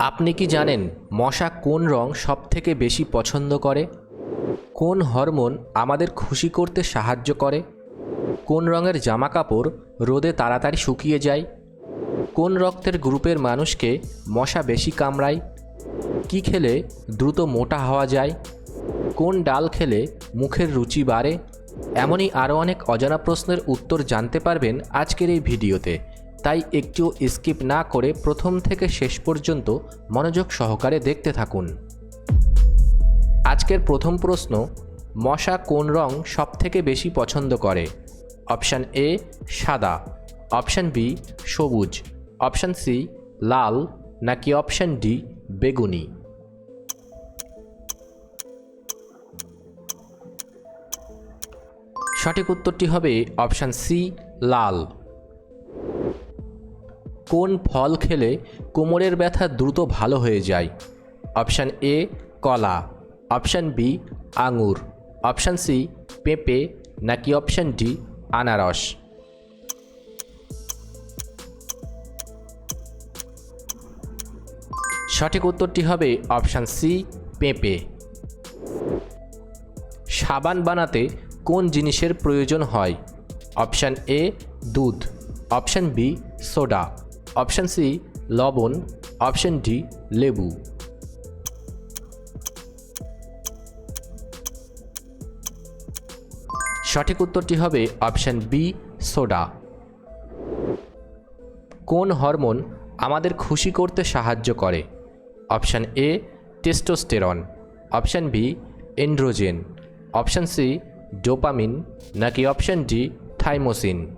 আপনি কি জানেন মশা কোন রং সবথেকে বেশি পছন্দ করে? কোন হরমোন আমাদের খুশি করতে সাহায্য করে? কোন রঙের জামা কাপড় রোদে তাড়াতাড়ি শুকিয়ে যায়? কোন রক্তের গ্রুপের মানুষকে মশা বেশি কামড়ায়? কি খেলে দ্রুত মোটা হওয়া যায়? কোন ডাল খেলে মুখের রুচি বাড়ে? এমনই আরও অনেক অজানা প্রশ্নের উত্তর জানতে পারবেন আজকের এই ভিডিওতে। তাই একটিও স্কিপ না করে প্রথম থেকে শেষ পর্যন্ত মনোযোগ সহকারে দেখতে থাকুন। আজকের প্রথম প্রশ্ন, মশা কোন রং সবথেকে বেশি পছন্দ করে? অপশান এ, সাদা। অপশান বি, সবুজ। অপশান সি, লাল। নাকি অপশান ডি, বেগুনি। সঠিক উত্তরটি হবে অপশান সি, লাল। কোন ফল খেলে কোমরের ব্যথা দ্রুত ভালো হয়ে যায়? অপশান এ, কলা। অপশান বি, আঙুর। অপশান সি, পেঁপে। নাকি অপশান ডি, আনারস? সঠিক উত্তরটি হবে অপশান সি, পেঁপে। সাবান বানাতে কোন জিনিসের প্রয়োজন হয়? অপশান এ, দুধ। Option B, soda. Option C, লবণ, অপশান ডি, লেবু। সঠিক উত্তরটি হবে অপশান বি, সোডা। কোন হরমোন আমাদের খুশি করতে সাহায্য করে? Option A, testosterone. Option B, androgen. Option C, dopamine. নাকি অপশান ডি, থাইমোসিন?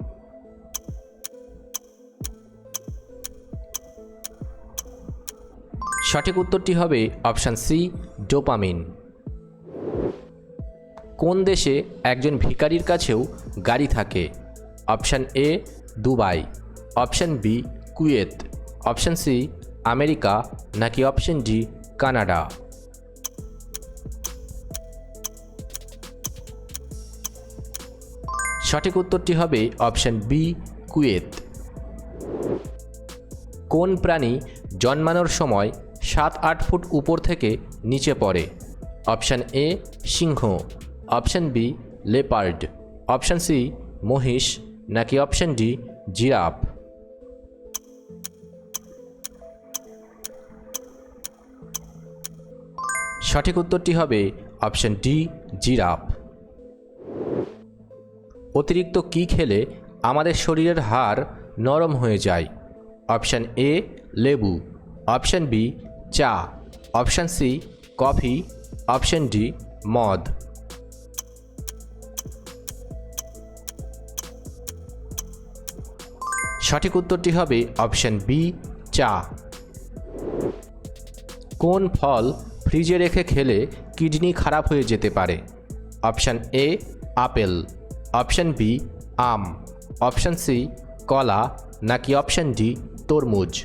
সঠিক উত্তরটি হবে অপশান সি, ডোপামিন। কোন দেশে একজন ভিকারির কাছেও গাড়ি থাকে? Option A, Dubai. Option B, Kuwait. Option C, America. নাকি অপশান ডি, কানাডা? সঠিক উত্তরটি হবে অপশান বি, কুয়েত। কোন প্রাণী জন্মানোর সময় সাত আট ফুট উপর থেকে নিচে পড়ে। Option A, Singh. Option B, leopard. Option C, মহিষ। নাকি অপশান ডি, জিরাফ। সঠিক উত্তরটি হবে অপশান ডি, জিরাফ। অতিরিক্ত কি খেলে আমাদের শরীরের হাড় নরম হয়ে যায়? অপশান এ, লেবু। অপশান বি চা option C coffee option D মদ। সঠিক উত্তরটি হবে অপশান বি চা। কোন ফল ফ্রিজে রেখে খেলে কিডনি খারাপ হয়ে যেতে পারে? Option A apple. Option B um. Option C কলা। নাকি অপশান ডি তরমুজ?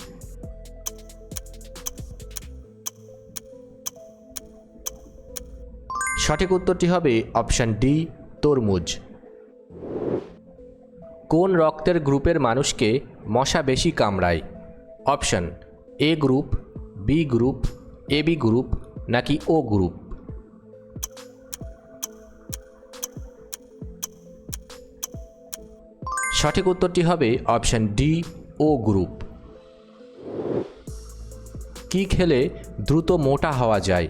সঠিক উত্তরটি হবে অপশান ডি, তরমুজ। কোন রক্তের গ্রুপের মানুষকে মশা বেশি কামড়ায়? Option A group, B group, A B group, নাকি ও গ্রুপ? সঠিক উত্তরটি হবে অপশান ডি, ও গ্রুপ। কি খেলে দ্রুত মোটা হওয়া যায়?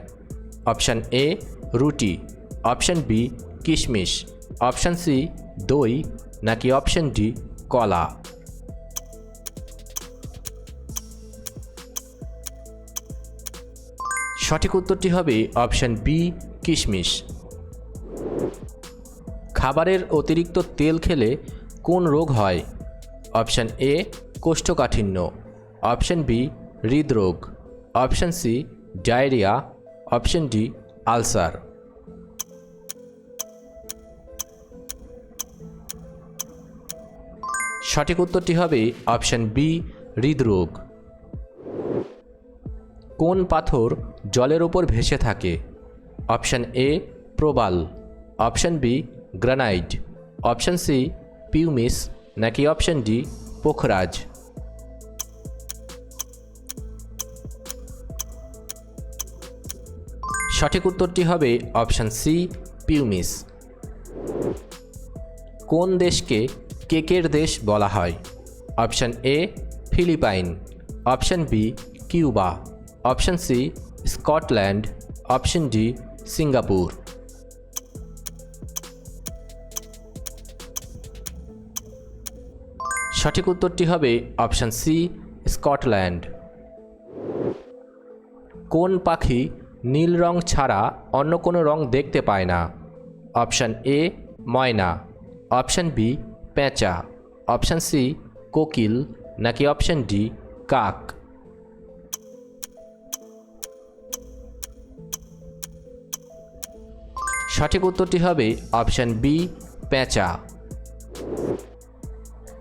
অপশান এ রুটি অপশান বি কিশমিশ অপশান সি দই, নাকি অপশান ডি কলা। সঠিক উত্তরটি হবে অপশান বি কিশমিশ। খাবারের অতিরিক্ত তেল খেলে কোন রোগ হয়? অপশান এ কোষ্ঠকাঠিন্য। অপশান বি হৃদরোগ। Option C diarrhoea. Option D ulcer সঠিক উত্তরটি হবে অপশান বি, হৃদরোগ। কোন পাথর জলের ওপর ভেসে থাকে? Option A, Prabal. Option B, granite. Option C, pumice. নাকি অপশান ডি, পোখরাজ? সঠিক উত্তরটি হবে অপশান সি পিউমিস কোন দেশকে কেকের দেশ বলা হয়? Option A, Philippines. Option B, Cuba. Option C, Scotland. Option D, Singapore. সঠিক উত্তরটি হবে অপশান সি, স্কটল্যান্ড। কোন পাখি নীল রং ছাড়া অন্য কোনো রং দেখতে পায় না। অপশান এ, ময়না। অপশান বি, পেঁচা। অপশান সি, কোকিল। নাকি অপশান ডি, কাক। সঠিক উত্তরটি হবে অপশান বি, পেঁচা।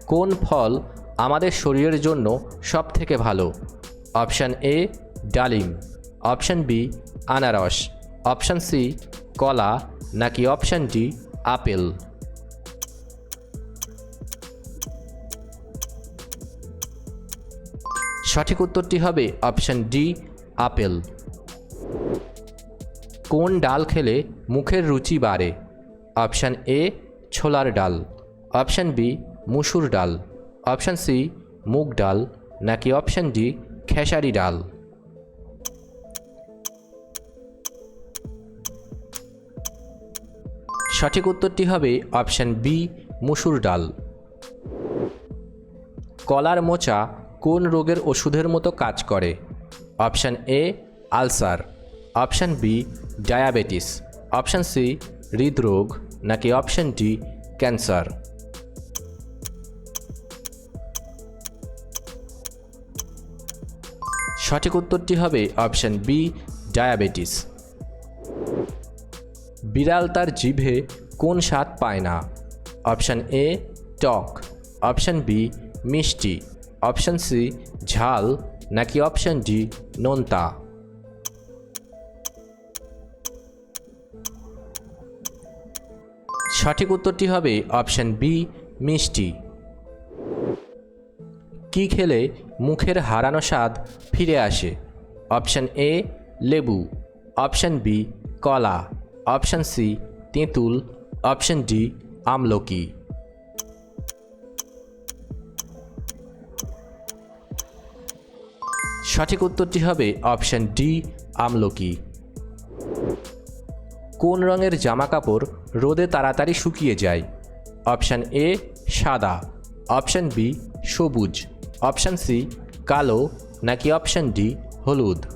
কোন ফল আমাদের শরীরের জন্য সব থেকে ভালো? অপশান এ, ডালিম। অপশান বি, আনারস। অপশান সি, কলা, নাকি অপশান ডি, আপেল। সঠিক উত্তরটি হবে অপশান ডি, আপেল। কোন ডাল খেলে মুখের রুচি বাড়ে? অপশান এ, ছোলার ডাল। অপশান বি, মুসুর ডাল। অপশান সি, মুগ ডাল। নাকি অপশান ডি, খেসারি ডাল। সঠিক উত্তরটি হবে অপশান বি, মুসুর ডাল। কলার মোচা কোন রোগের ওষুধের মতো কাজ করে? Option A, ulcer. Option B, diabetes. Option C, হৃদরোগ। নাকি অপশান ডি, ক্যান্সার। সঠিক উত্তরটি হবে অপশান বি, ডায়াবেটিস। বিড়াল তার জিভে কোন স্বাদ পায় না? অপশান এ, টক। অপশান বি, মিষ্টি। অপশান সি, ঝাল। নাকি অপশান ডি, নোনতা। সঠিক উত্তরটি হবে অপশান বি, মিষ্টি। কি খেলে মুখের হারানো স্বাদ ফিরে আসে? অপশান এ, লেবু। অপশান বি, কলা। অপশান সি তেঁতুল অপশান ডি আমলকি সঠিক উত্তরটি হবে অপশান ডি আমলকি কোন রঙের জামা কাপড় রোদে তাড়াতাড়ি শুকিয়ে যায়? অপশান এ সাদা. অপশান বি সবুজ. অপশান সি কালো. নাকি অপশান ডি হলুদ?